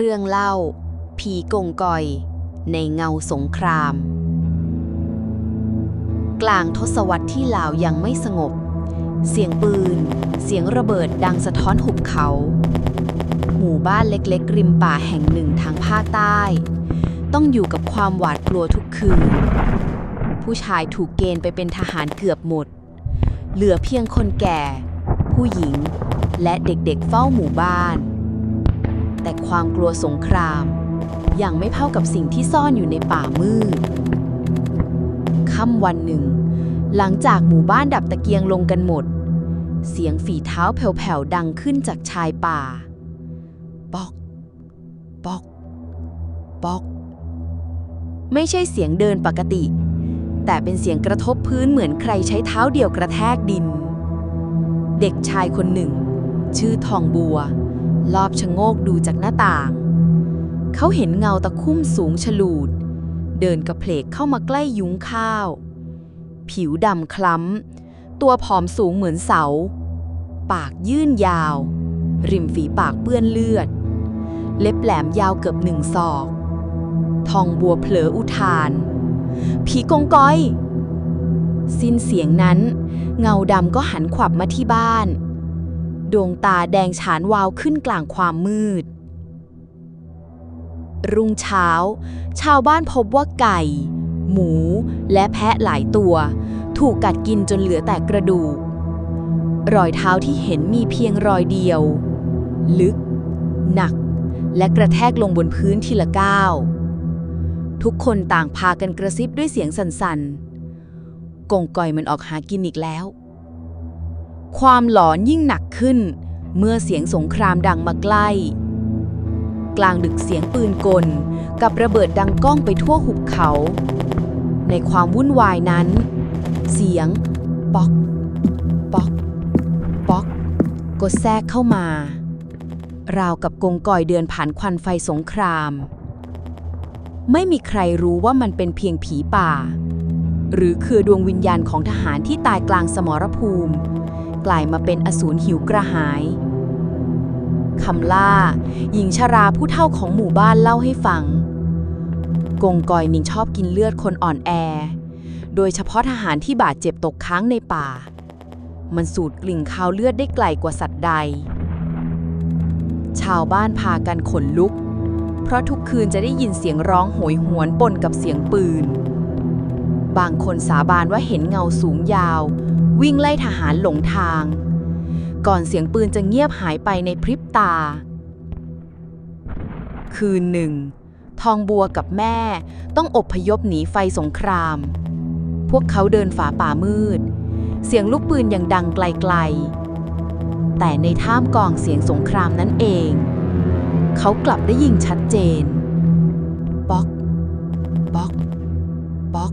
เรื่องเล่า ผีกงกอย ในเงาสงคราม กลางทศวรรษที่ลาวยังไม่สงบ เสียงปืน เสียงระเบิดดังสะท้อนหุบเขา หมู่บ้านเล็กๆ ริมป่าแห่งหนึ่งทางภาคใต้ ต้องอยู่กับความหวาดกลัวทุกคืน ผู้ชายถูกเกณฑ์ไปเป็นทหารเกือบหมด เหลือเพียงคนแก่ ผู้หญิง และเด็กๆเฝ้าหมู่บ้าน แต่ความกลัวสงคราม ยังไม่เท่ากับสิ่งที่ซ่อนอยู่ในป่ามืดค่ำวันหนึ่ง หลังจากหมู่บ้านดับตะเกียงลงกันหมด เสียงฝีเท้าแผ่วๆดังขึ้นจากชายป่าปอกปอกปอก ไม่ใช่เสียงเดินปกติ แต่เป็นเสียงกระทบพื้นเหมือนใครใช้เท้าเดี่ยวกระแทกดิน เด็กชายคนหนึ่ง ชื่อทองบัว ลอบชะโงกดูจากหน้าต่าง เขาเห็นเงาตะคุ่มสูงฉลูด เดินกระเพลกเข้ามาใกล้ยุ้งข้าว ผิวดำคล้ำ ตัวผอมสูงเหมือนเสา ปากยื่นยาว ริมฝีปากเปื้อนเลือด เล็บแหลมยาวเกือบหนึ่งศอก ทองบัวเผลออุทาน ผีกงกอย สิ้นเสียงนั้น เงาดำก็หันขวับมาที่บ้าน ดวงตาแดงฉานวาวขึ้นกลางความมืด รุ่งเช้า ชาวบ้านพบว่าไก่ หมู และแพะหลายตัว ถูกกัดกินจนเหลือแต่กระดูก รอยเท้าที่เห็นมีเพียงรอยเดียว ลึก หนัก และกระแทกลงบนพื้นทีละก้าวทุกคนต่างพากันกระซิบด้วยเสียงสั่นๆกงก่อยมันออกหากินอีกแล้ว ความหลอนยิ่งหนักขึ้น เมื่อเสียงสงครามดังมาใกล้ กลางดึกเสียงปืนกล กับระเบิดดังก้องไปทั่วหุบเขา ในความวุ่นวายนั้น เสียง ป๊อก ป๊อก ป๊อก ก็แทรกเข้ามาราวกับกงกอยเดินผ่านควันไฟสงคราม ไม่มีใครรู้ว่ามันเป็นเพียงผีป่า หรือคือดวงวิญญาณของทหารที่ตายกลางสมรภูมิ กลายมาเป็นอสูรหิวกระหายคำล่า หญิงชราผู้เฒ่าของหมู่บ้านเล่าให้ฟัง กงกอยนิงชอบกินเลือดคนอ่อนแอ โดยเฉพาะทหารที่บาดเจ็บตกค้างในป่า มันสูดกลิ่นคาวเลือดได้ไกลกว่าสัตว์ใด ชาวบ้านพากันขนลุก เพราะทุกคืนจะได้ยินเสียงร้องโหยหวนปนกับเสียงปืน บางคนสาบานว่าเห็นเงาสูงยาว วิ่งไล่ทหารหลงทาง ก่อนเสียงปืนจะเงียบหายไปในพริบตา คืนหนึ่ง ทองบัวกับแม่ต้องอบพยพหนีไฟสงคราม พวกเขาเดินฝ่าป่ามืด เสียงลูกปืนยังดังไกลๆ แต่ในท่ามกองเสียงสงครามนั้นเอง เขากลับได้ยิงชัดเจนป๊อกป๊อกป๊อก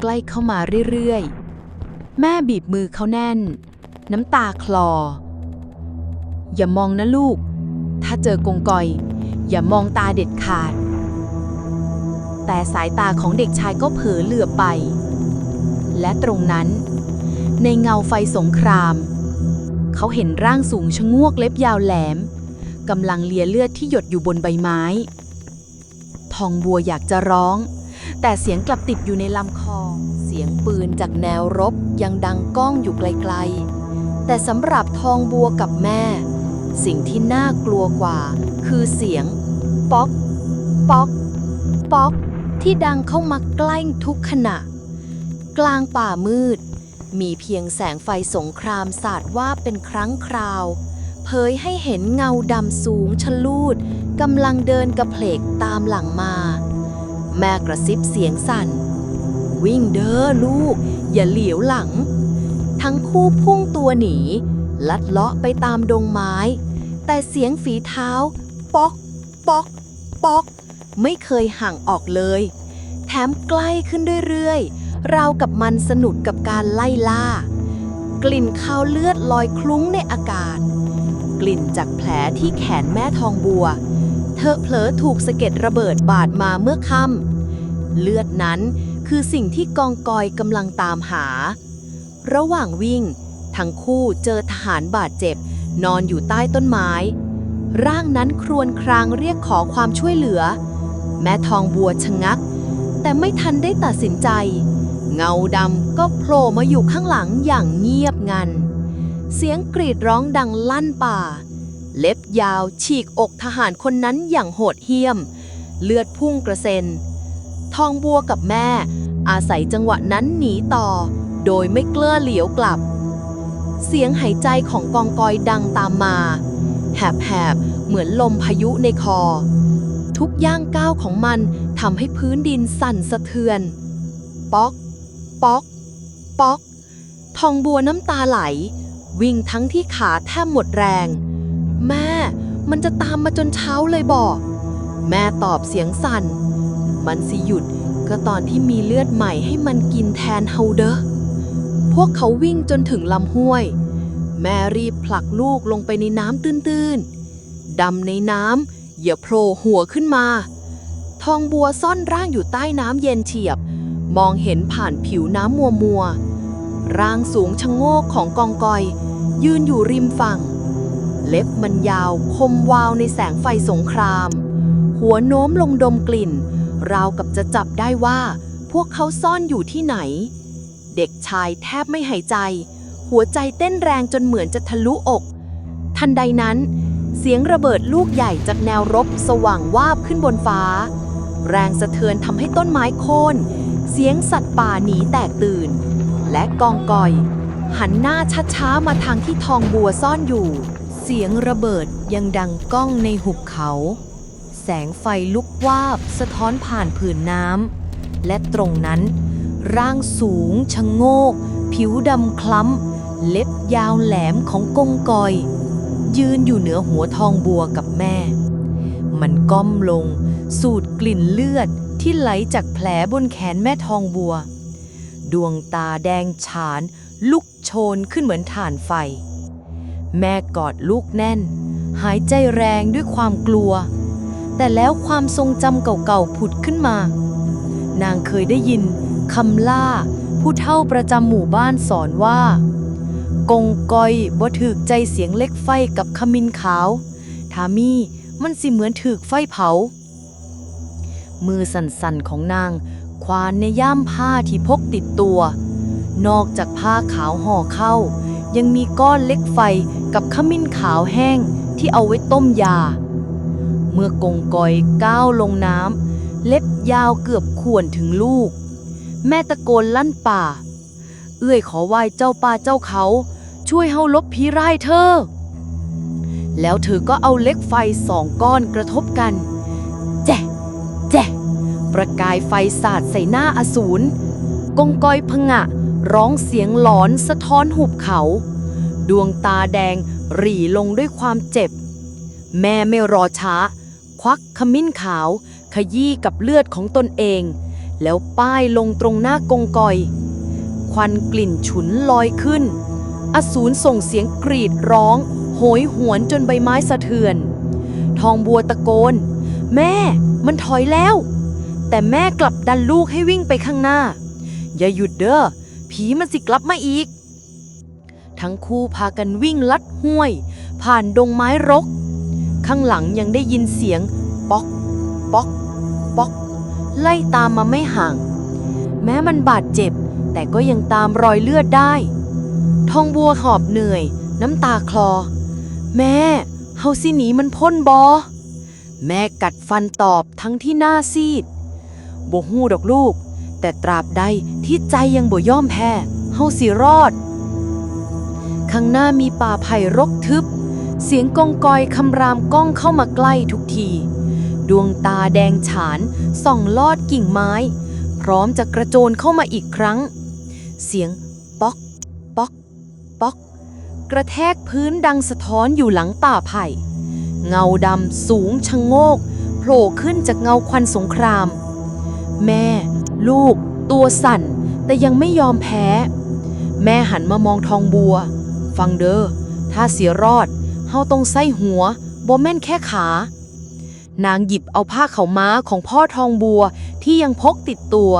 ใกล้เข้ามาเรื่อยๆ แม่บีบมือเขาแน่น น้ำตาคลอ อย่ามองนะลูก ถ้าเจอกงกอย อย่ามองตาเด็ดขาด แต่สายตาของเด็กชายก็เผลอเหลือบไป และตรงนั้น ในเงาไฟสงคราม เขาเห็นร่างสูงชะงวกเล็บยาวแหลมกำลังเลียเลือดที่หยดอยู่บนใบไม้ ทองบัวอยากจะร้อง แต่เสียงกลับติดอยู่ในลำคอ เสียงปืนจากแนวรบยังดังก้องอยู่ไกลๆ แต่สำหรับทองบัวกับแม่ สิ่งที่น่ากลัวกว่า คือเสียง ป๊อก ป๊อก ป๊อก ที่ดังเข้ามาใกล้ทุกขณะ กลางป่ามืด มีเพียงแสงไฟสงครามสาดว่าเป็นครั้งคราว เผยให้เห็นเงาดำสูงชะลูดกำลังเดินกระเพลกตามหลังมา แม่กระซิบเสียงสั่น วิ่งเด้อลูก อย่าเหลียวหลัง ทั้งคู่พุ่งตัวหนี ลัดเลาะไปตามดงไม้ แต่เสียงฝีเท้า ป๊อก ป๊อก ป๊อก ไม่เคยห่างออกเลย แถมใกล้ขึ้นเรื่อยๆราวกับมันสนุกกับการไล่ล่า กลิ่นคาวเลือดลอยคลุ้งในอากาศ กลิ่นจากแผลที่แขนแม่ทองบัว เธอเผลอถูกสะเก็ดระเบิดบาดมาเมื่อค่ำเลือดนั้น คือสิ่งที่กองกอยกำลังตามหา ระหว่างวิ่ง ทั้งคู่เจอทหารบาดเจ็บ นอนอยู่ใต้ต้นไม้ ร่างนั้นครวญครางเรียกขอความช่วยเหลือ แม่ทองบัวชะงัก แต่ไม่ทันได้ตัดสินใจ เงาดำก็โผล่มาอยู่ข้างหลังอย่างเงียบงัน เสียงกรีดร้องดังลั่นป่า เล็บยาวฉีกอกทหารคนนั้นอย่างโหดเหี้ยม เลือดพุ่งกระเซ็นทองบัวกับแม่ อาศัยจังหวะนั้นหนีต่อ โดยไม่เกลื้อเหลียวกลับ เสียงหายใจของกองกอยดังตามมาแหบๆเหมือนลมพายุในคอ ทุกย่างก้าวของมันทำให้พื้นดินสั่นสะเทือน ป๊อก ป๊อก ป๊อก ทองบัวน้ำตาไหล วิ่งทั้งที่ขาแทบหมดแรง แม่ มันจะตามมาจนเช้าเลยบอก แม่ตอบเสียงสั่น มันสิหยุด ก็ตอนที่มีเลือดใหม่ให้มันกินแทนเฮาเดอพวกเขาวิ่งจนถึงลำห้วย แม่รีบผลักลูกลงไปในน้ำตื้นๆ ดำในน้ำอย่าโผล่หัวขึ้นมา ทองบัวซ่อนร่างอยู่ใต้น้ำเย็นเฉียบ มองเห็นผ่านผิวน้ำมัวมัวๆร่างสูงชะโงกของกองกอย ยืนอยู่ริมฝั่ง เล็บมันยาวคมวาวในแสงไฟสงคราม หัวโน้มลงดมกลิ่น ราวกับจะจับได้ว่า พวกเขาซ่อนอยู่ที่ไหน เด็กชายแทบไม่หายใจ หัวใจเต้นแรงจนเหมือนจะทะลุอก ทันใดนั้น เสียงระเบิดลูกใหญ่จากแนวรบสว่างวาบขึ้นบนฟ้า แรงสะเทือนทำให้ต้นไม้โค่นเสียงสัตว์ป่าหนีแตกตื่น และกองกอย หันหน้าช้าๆมาทางที่ทองบัวซ่อนอยู่ เสียงระเบิดยังดังก้องในหุบเขา แสงไฟลุกวาบสะท้อนผ่านผืนน้ำและตรงนั้น ร่างสูงชะโงก ผิวดำคล้ำ เล็บยาวแหลมของกงกอย ยืนอยู่เหนือหัวทองบัวกับแม่ มันก้มลง สูดกลิ่นเลือดที่ไหลจากแผลบนแขนแม่ทองบัว ดวงตาแดงฉาน ลุกโชนขึ้นเหมือนถ่านไฟ แม่กอดลูกแน่น หายใจแรงด้วยความกลัว แต่แล้วความทรงจำเก่าๆผุดขึ้นมา นางเคยได้ยินคำล่า ผู้เฒ่าประจำหมู่บ้านสอนว่า กงกอยบ่ถือกใจเสียงเล็กไฟกับขมินขาว ทามี่มันสิเหมือนถือกไฟเผา มือสั่นๆของนาง ควานในย่ามผ้าที่พกติดตัว นอกจากผ้าขาวห่อเข้า ยังมีก้อนเล็กไฟกับขมิ้นขาวแห้งที่เอาไว้ต้มยา เมื่อกงกอยก้าวลงน้ำเล็บยาวเกือบข่วนถึงลูก แม่ตะโกนลั่นป่า เอื้อยขอไหว้เจ้าป่าเจ้าเขา ช่วยเฮาลบผีร้ายเธอ แล้วเธอก็เอาเล็กไฟสองก้อนกระทบกัน แจ๊ะแจ๊ะประกายไฟสาดใส่หน้าอสูรกงกอยพงะ ร้องเสียงหลอนสะท้อนหุบเขา ดวงตาแดงหรี่ลงด้วยความเจ็บ แม่ไม่รอช้า ควักขมิ้นขาว ขยี้กับเลือดของตนเอง แล้วป้ายลงตรงหน้ากงกอย ควันกลิ่นฉุนลอยขึ้น อสูรส่งเสียงกรีดร้อง โหยหวนจนใบไม้สะเทือน ทองบัวตะโกน แม่ มันถอยแล้ว แต่แม่กลับดันลูกให้วิ่งไปข้างหน้า อย่าหยุดเด้อผีมันสิกลับมาอีก ทั้งคู่พากันวิ่งลัดห้วย ผ่านดงไม้รก ข้างหลังยังได้ยินเสียง ป๊อก ป๊อก ป๊อก ไล่ตามมาไม่ห่าง แม้มันบาดเจ็บ แต่ก็ยังตามรอยเลือดได้ ทองบัวหอบเหนื่อย น้ำตาคลอ แม่ เฮาสิหนีมันพ้นบอ แม่กัดฟันตอบทั้งที่หน้าซีดบ่ฮู้ดอกลูก แต่ตราบใดที่ใจยังบ่ย่อมแพ้ เฮาสิรอด ข้างหน้ามีป่าไผ่รกทึบ เสียงกองกอยคำรามก้องเข้ามาใกล้ทุกที ดวงตาแดงฉานส่องลอดกิ่งไม้ พร้อมจะกระโจนเข้ามาอีกครั้ง เสียงป๊อก ป๊อก ป๊อก กระแทกพื้นดังสะท้อนอยู่หลังป่าไผ่ เงาดำสูงชะโงกโผล่ขึ้นจากเงาควันสงคราม แม่ ลูก ตัวสั่น แต่ยังไม่ยอมแพ้ แม่หันมามองทองบัว ฟังเด้อถ้าเสียรอด เฮาต้องใส่หัวบ่แม่นแค่ขา นางหยิบเอาผ้าเขาวม้าของพ่อทองบัวที่ยังพกติดตัว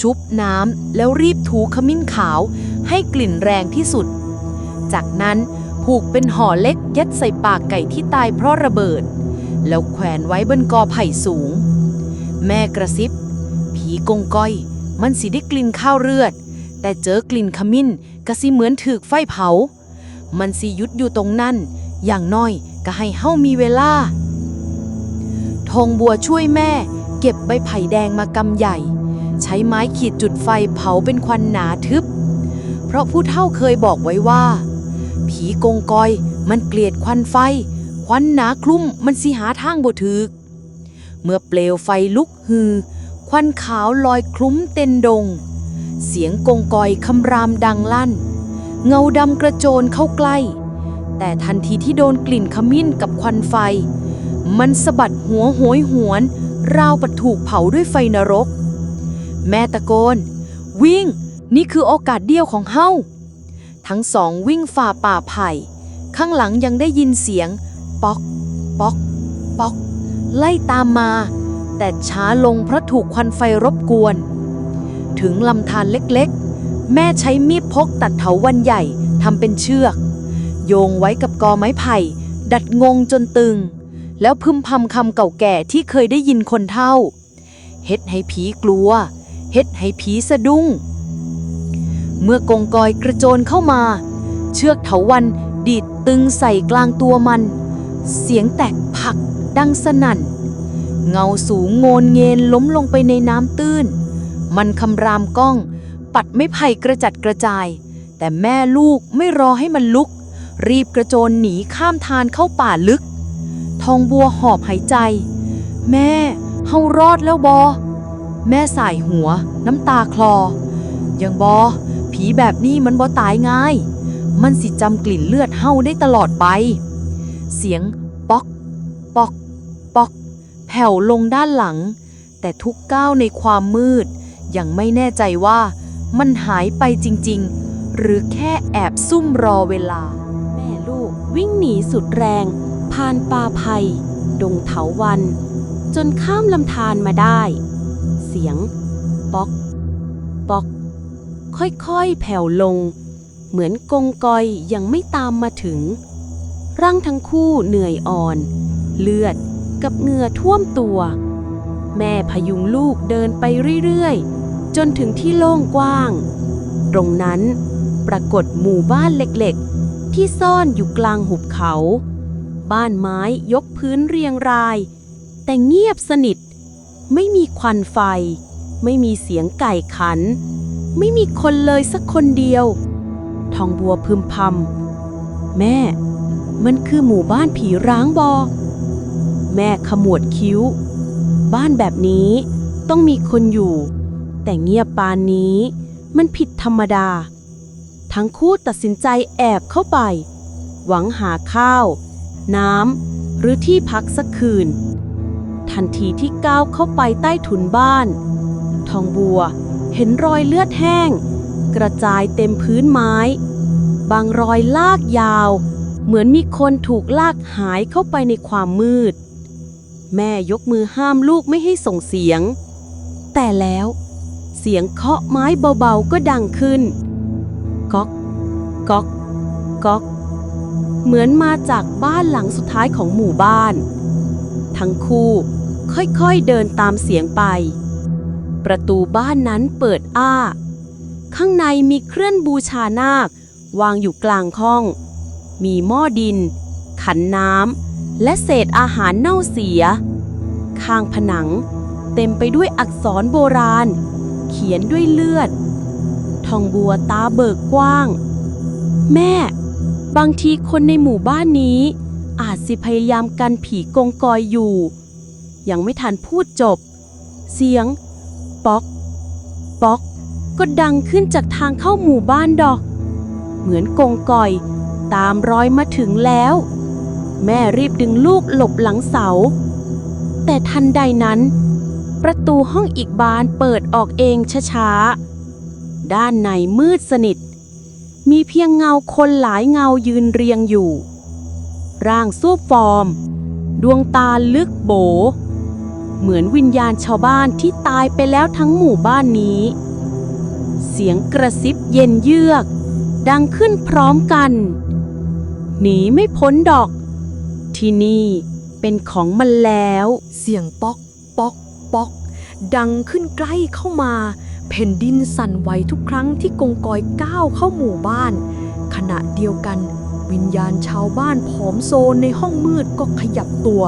ชุบน้ำแล้วรีบถูขมิ้นขาวให้กลิ่นแรงที่สุด จากนั้นผูกเป็นห่อเล็กยัดใส่ปากไก่ที่ตายเพราะระเบิด แล้วแขวนไว้บนกอไผ่สูง แม่กระซิบ ผีกงก้อย มันสิได้กลิ่นข้าวเลือด แต่เจอกลิ่นขมิ้นก็สิเหมือนถือไฟเผา มันสิหยุดอยู่ตรงนั้น อย่างน้อยก็ให้เฮามีเวลา ทองบัวช่วยแม่ เก็บใบไผ่แดงมากำใหญ่ ใช้ไม้ขีดจุดไฟเผาเป็นควันหนาทึบ เพราะผู้เฒ่าเคยบอกไว้ว่า ผีกงกอยมันเกลียดควันไฟ ควันหนาคลุ้มมันสิหาทางบ่ถึก เมื่อเปลวไฟลุกฮือ ควันขาวลอยคลุ้มเต็นดง เสียงกงกอยคำรามดังลั่น เงาดำกระโจนเข้าใกล้ แต่ทันทีที่โดนกลิ่นขมิ้นกับควันไฟ มันสะบัดหัวโหยหวน ราวปะถูกเผาด้วยไฟนรก แม่ตะโกน วิ่ง นี่คือโอกาสเดียวของเฮาทั้งสองวิ่งฝ่าป่าไผ่ ข้างหลังยังได้ยินเสียง ป๊อกป๊อกป๊อก ไล่ตามมา แต่ช้าลงเพราะถูกควันไฟรบกวน ถึงลำธารเล็กๆ แม่ใช้มีดพกตัดเถาวันใหญ่ทำเป็นเชือก โยงไว้กับกอไม้ไผ่ ดัดงงจนตึง แล้วพึมพำคำเก่าแก่ที่เคยได้ยินคนเท่า เฮ็ดให้ผีกลัว เฮ็ดให้ผีสะดุ้ง เมื่อกงกอยกระโจนเข้ามา เชือกเถาวันดีดตึงใส่กลางตัวมัน เสียงแตกผักดังสนั่น เงาสูงโงนเงนล้มลงไปในน้ำตื้น มันคำรามก้อง ปัดไม่ไผ่กระจัดกระจาย แต่แม่ลูกไม่รอให้มันลุก รีบกระโจนหนีข้ามทานเข้าป่าลึก ทองบัวหอบหายใจ แม่เฮารอดแล้วบอ แม่สายหัว น้ำตาคลอ ยังบอ ผีแบบนี้มันบอตายง่าย มันสิจำกลิ่นเลือดเฮาได้ตลอดไป เสียงป๊อก ป๊อก ป๊อก แผ่วลงด้านหลัง แต่ทุกก้าวในความมืด ยังไม่แน่ใจว่ามันหายไปจริง ๆ หรือแค่แอบซุ่มรอเวลา วิ่งหนีสุดแรง ผ่านป่าไผ่ดงเถาวัน จนข้ามลำธารมาได้ เสียง ป๊อกป๊อก ค่อยๆ แผ่วลง เหมือนกงกอยยังไม่ตามมาถึง ร่างทั้งคู่เหนื่อยอ่อน เลือดกับเหงื่อท่วมตัว แม่พยุงลูกเดินไปเรื่อยๆ จนถึงที่โล่งกว้าง ตรงนั้นปรากฏหมู่บ้านเล็กๆ ที่ซ่อนอยู่กลางหุบเขา บ้านไม้ยกพื้นเรียงราย แต่เงียบสนิท ไม่มีควันไฟ ไม่มีเสียงไก่ขัน ไม่มีคนเลยสักคนเดียว ทองบัวพึมพำแม่ มันคือหมู่บ้านผีร้างบอ แม่ขมวดคิ้ว บ้านแบบนี้ต้องมีคนอยู่ แต่เงียบปานนี้ มันผิดธรรมดา ทั้งคู่ตัดสินใจแอบเข้าไป หวังหาข้าว น้ำ หรือที่พักสักคืน ทันทีที่ก้าวเข้าไปใต้ถุนบ้าน ทองบัวเห็นรอยเลือดแห้ง กระจายเต็มพื้นไม้ บางรอยลากยาว เหมือนมีคนถูกลากหายเข้าไปในความมืด แม่ยกมือห้ามลูกไม่ให้ส่งเสียง แต่แล้วเสียงเคาะไม้เบาๆก็ดังขึ้น ก๊อกก๊อกก๊อก เหมือนมาจากบ้านหลังสุดท้ายของหมู่บ้าน ทั้งคู่ค่อยๆเดินตามเสียงไป ประตูบ้านนั้นเปิดอ้า ข้างในมีเครื่องบูชานาควางอยู่กลางห้อง มีหม้อดิน ขันน้ำและเศษอาหารเน่าเสีย ข้างผนังเต็มไปด้วยอักษรโบราณ เขียนด้วยเลือด ทองบัวตาเบิกกว้าง แม่ บางทีคนในหมู่บ้านนี้ อาจสิพยายามกันผีกงกอยอยู่ ยังไม่ทันพูดจบ เสียง ป๊อก ป๊อก ก็ดังขึ้นจากทางเข้าหมู่บ้านดอก เหมือนกงกอย ตามรอยมาถึงแล้ว แม่รีบดึงลูกหลบหลังเสา แต่ทันใดนั้น ประตูห้องอีกบานเปิดออกเองช้าๆ ด้านในมืดสนิท มีเพียงเงาคนหลายเงายืนเรียงอยู่ ร่างสู้ฟอร์ม ดวงตาลึกโบ เหมือนวิญญาณชาวบ้านที่ตายไปแล้วทั้งหมู่บ้านนี้ เสียงกระซิบเย็นเยือก ดังขึ้นพร้อมกัน หนีไม่พ้นดอก ที่นี่เป็นของมันแล้ว เสียงป๊อก ป๊อก ป๊อก ดังขึ้นใกล้เข้ามา แผ่นดินสั่นไหวทุกครั้งที่กงกอยก้าวเข้าหมู่บ้าน ขณะเดียวกัน วิญญาณชาวบ้านผอมโซนในห้องมืดก็ขยับตัว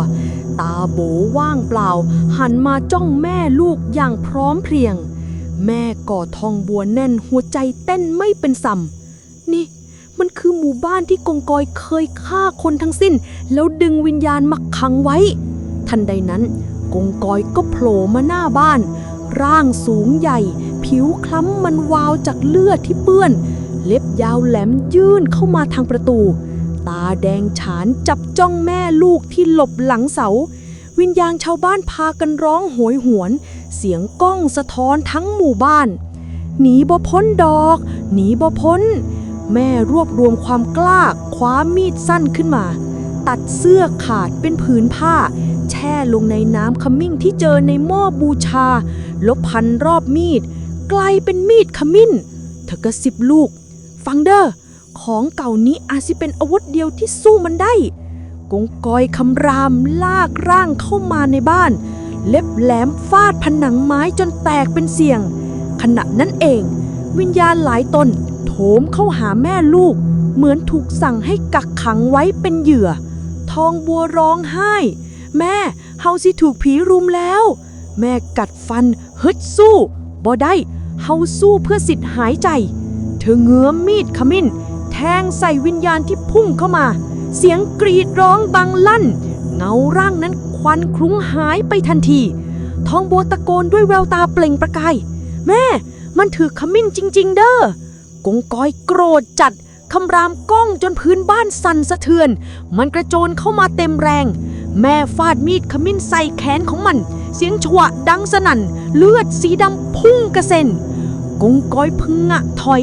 ตาโบว่างเปล่า หันมาจ้องแม่ลูกอย่างพร้อมเพรียง แม่กอดทองบัวแน่นหัวใจเต้นไม่เป็นสัมนี่มันคือหมู่บ้านที่กงกอยเคยฆ่าคนทั้งสิ้น แล้วดึงวิญญาณมาขังไว้ ทันใดนั้น กงกอยก็โผล่มาหน้าบ้าน ร่างสูงใหญ่ ผิวคล้ำมันวาวจากเลือดที่เปื้อน เล็บยาวแหลมยื่นเข้ามาทางประตู ตาแดงฉานจับจ้องแม่ลูกที่หลบหลังเสา วิญญาณชาวบ้านพากันร้องโหยหวน เสียงก้องสะท้อนทั้งหมู่บ้าน หนีบ่พ้นดอก หนีบ่พ้น แม่รวบรวมความกล้าคว้ามีดสั้นขึ้นมา ตัดเสื้อขาดเป็นผืนผ้าแช่ลงในน้ำขมิ้นที่เจอในหม้อบูชา ลบพันรอบมีด กลายเป็นมีดขมิ้นเธอกระสิบลูก ฟังเด้อของเก่านี้อาจสิเป็นอาวุธเดียวที่สู้มันได้ กงกอยคำรามลากร่างเข้ามาในบ้าน เล็บแหลมฟาดผนังไม้จนแตกเป็นเสียง ขณะนั้นเอง วิญญาณหลายตนโถมเข้าหาแม่ลูก เหมือนถูกสั่งให้กักขังไว้เป็นเหยื่อ ทองบัวร้องไห้ แม่เฮาสิถูกผีรุมแล้ว แม่กัดฟันฮึดสู้บ่ได้ เฮาสู้เพื่อสิทธิ์หายใจ เธอเงื้อมีดขมิ้น แทงใส่วิญญาณที่พุ่งเข้ามา เสียงกรีดร้องบังลั่น เงาร่างนั้นควันคลุ้งหายไปทันที ทองบัวตะโกนด้วยแววตาเปล่งประกาย แม่ มันถือขมิ้นจริง ๆ เด้อกงก้อยโกรธจัดคำรามก้องจนพื้นบ้านสั่นสะเทือน มันกระโจนเข้ามาเต็มแรง แม่ฟาดมีดขมิ้นใส่แขนของมัน เสียงฉวะดังสนั่น เลือดสีดำพุ่งกระเซ็น กงก้อยพึงงะถอย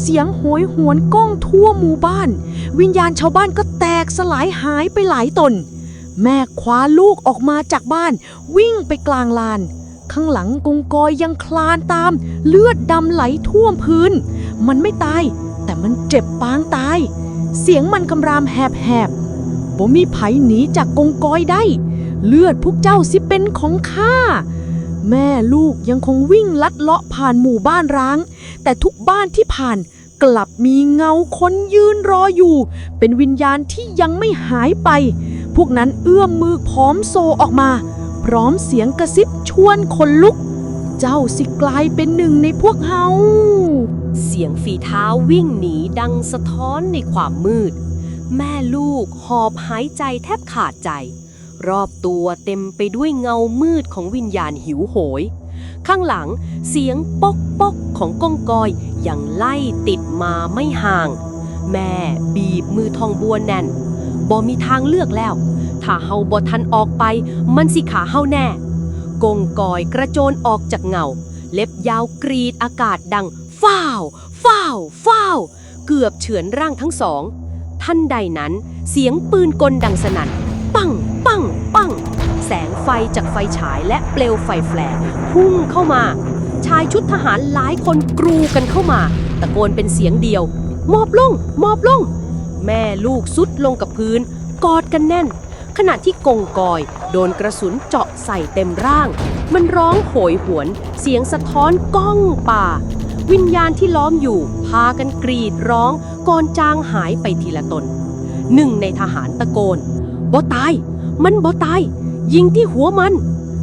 เสียงโหยหวนก้องทั่วหมู่บ้าน วิญญาณชาวบ้านก็แตกสลายหายไปหลายตน แม่คว้าลูกออกมาจากบ้าน วิ่งไปกลางลาน ข้างหลังกงกอยยังคลานตาม เลือดดำไหลท่วมพื้น มันไม่ตาย แต่มันเจ็บปางตาย เสียงมันคำรามแหบๆบ่มีไผหนีจากกงกอยได้ เลือดพวกเจ้าสิเป็นของข้า แม่ลูกยังคงวิ่งลัดเลาะผ่านหมู่บ้านร้าง แต่ทุกบ้านที่ผ่านกลับมีเงาคนยืนรออยู่ เป็นวิญญาณที่ยังไม่หายไป พวกนั้นเอื้อมมือพร้อมโซออกมา พร้อมเสียงกระซิบชวนคนลุก เจ้าสิกลายเป็นหนึ่งในพวกเฮาเสียงฝีเท้าวิ่งหนีดังสะท้อนในความมืด แม่ลูกหอบหายใจแทบขาดใจ รอบตัวเต็มไปด้วยเงามืดของวิญญาณหิวโหย ข้างหลังเสียงปอกปอกของก้องกอยยังไล่ติดมาไม่ห่าง แม่บีบมือทองบัวแน่นบ่มีทางเลือกแล้ว ถ้าเฮาบ่ทันออกไป มันสิขาเฮาแน่กงกอยกระโจนออกจากเงา เล็บยาวกรีดอากาศดังฟ้าวฟ้าวฟ้าวเกือบเฉือนร่างทั้งสอง ท่านใดนั้นเสียงปืนกลดังสนั่น ปังปังปังแสงไฟจากไฟฉายและเปลวไฟแฟลพุ่งเข้ามา ชายชุดทหารหลายคนกรูกันเข้ามา ตะโกนเป็นเสียงเดียวมอบลงมอบลง แม่ลูกสุดลงกับพื้น กอดกันแน่น ขณะที่กงกอย โดนกระสุนเจาะใส่เต็มร่าง มันร้องโหยหวน เสียงสะท้อนก้องป่า วิญญาณที่ล้อมอยู่ พากันกรีดร้องก่อนจางหายไปทีละตน หนึ่งในทหารตะโกนบ่ตาย มันบ่ตาย ยิงที่หัวมัน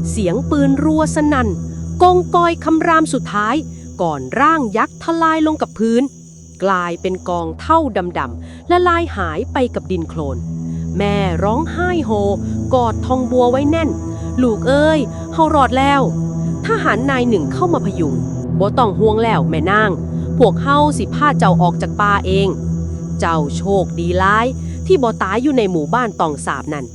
เสียงปืนรัวสนัน่นกองกอยคำรามสุดท้าย ก่อนร่างยักษ์ทลายลงกับพื้น กลายเป็นกองเท่าดำๆละลายหายไปกับดินโคลน แม่ร้องไห้โฮ กอดทองบัวไว้แน่น ลูกเอ้ยเฮารอดแล้ว ทหารนายหนึ่งเข้ามาพยุงบ่ต้องห่วงแล้วแม่นาง พวกเฮาสิพาเจ้าออกจากป่าเอง เจ้าโชคดีหลาย ที่บ่ตายอยู่ในหมู่บ้านตองสาบนั่น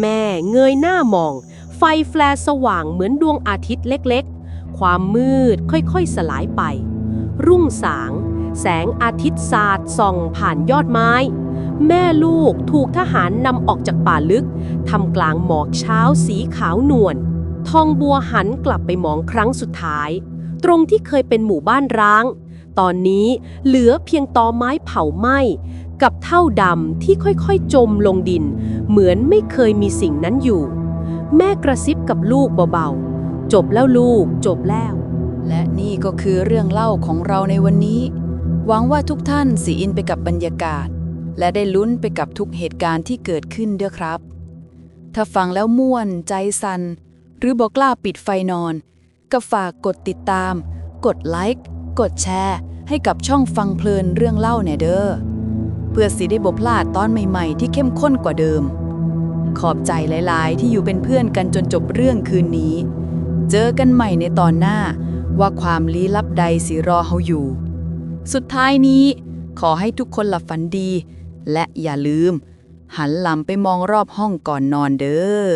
แม่เงยหน้ามอง ไฟแฟลสว่างเหมือนดวงอาทิตย์เล็กๆ ความมืดค่อยๆสลายไป รุ่งสาง แสงอาทิตย์สาดส่องผ่านยอดไม้ แม่ลูกถูกทหารนำออกจากป่าลึกทำกลางหมอกเช้าสีขาวนวลทองบัวหันกลับไปมองครั้งสุดท้าย ตรงที่เคยเป็นหมู่บ้านร้าง ตอนนี้เหลือเพียงตอไม้เผาไหม้ กับเท่าดำที่ค่อยๆจมลงดิน เหมือนไม่เคยมีสิ่งนั้นอยู่ แม่กระซิบกับลูกเบาๆ จบแล้วลูกจบแล้ว และนี่ก็คือเรื่องเล่าของเราในวันนี้ หวังว่าทุกท่านสีอินไปกับบรรยากาศ และได้ลุ้นไปกับทุกเหตุการณ์ที่เกิดขึ้นเด้อครับ ถ้าฟังแล้วม่วนใจสัน่นหรือบอกกล้าปิดไฟนอน ก็ฝากกดติดตาม กดไลค์กดแชร์ให้กับช่องฟังเพลินเรื่องเล่าเนี่ยเด้อ เพื่อสิได้บ่พลาดตอนใหม่ๆ ที่เข้มข้นกว่าเดิม ขอบใจหลายๆ ที่อยู่เป็นเพื่อนกันจนจบเรื่องคืนนี้ เจอกันใหม่ในตอนหน้าว่าความลี้ลับใดสิรอเฮาอยู่ สุดท้ายนี้ ขอให้ทุกคนหลับฝันดี และอย่าลืม หันหลังไปมองรอบห้องก่อนนอนเด้อ